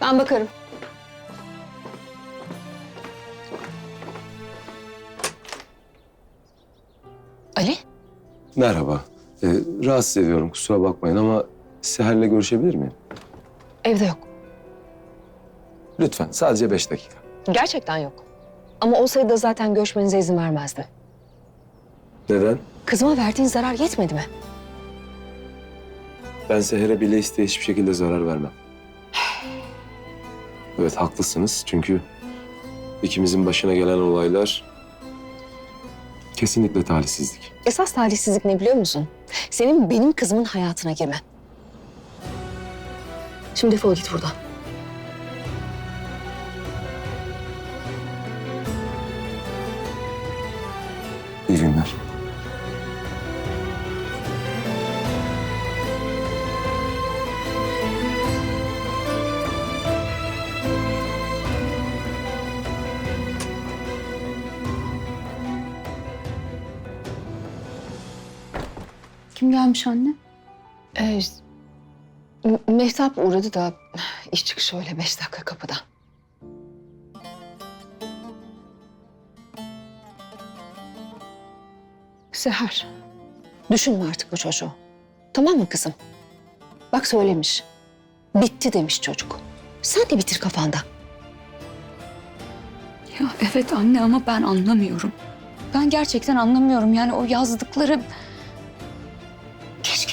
Ben bakarım. Ali? Merhaba. Ee, rahatsız ediyorum kusura bakmayın ama Seher'le görüşebilir miyim? Evde yok. Lütfen sadece beş dakika. Gerçekten yok. Ama olsaydı da zaten görüşmenize izin vermezdim. Neden? Kızıma verdiğin zarar yetmedi mi? Ben Seher'e bile isteye hiçbir şekilde zarar vermem. Evet haklısınız çünkü ikimizin başına gelen olaylar kesinlikle talihsizlik. Esas talihsizlik ne biliyor musun? Senin benim kızımın hayatına girmen. Şimdi defol git buradan. İyi günler. Kim gelmiş anne? Ee, Mehtap uğradı da iş çıkışı öyle beş dakika kapıda. Seher, düşünme artık bu çocuğu. Tamam mı kızım? Bak söylemiş. Bitti demiş çocuk. Sen de bitir kafanda. Ya evet anne ama ben anlamıyorum. Ben gerçekten anlamıyorum. Yani o yazdıkları...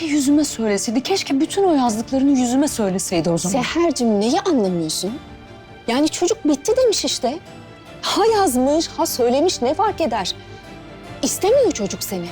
Keşke yüzüme söyleseydi. Keşke bütün o yazdıklarını yüzüme söyleseydi o zaman. Seher'cim neyi anlamıyorsun? Yani çocuk bitti demiş işte. Ha yazmış, ha söylemiş ne fark eder? İstemiyor çocuk seni.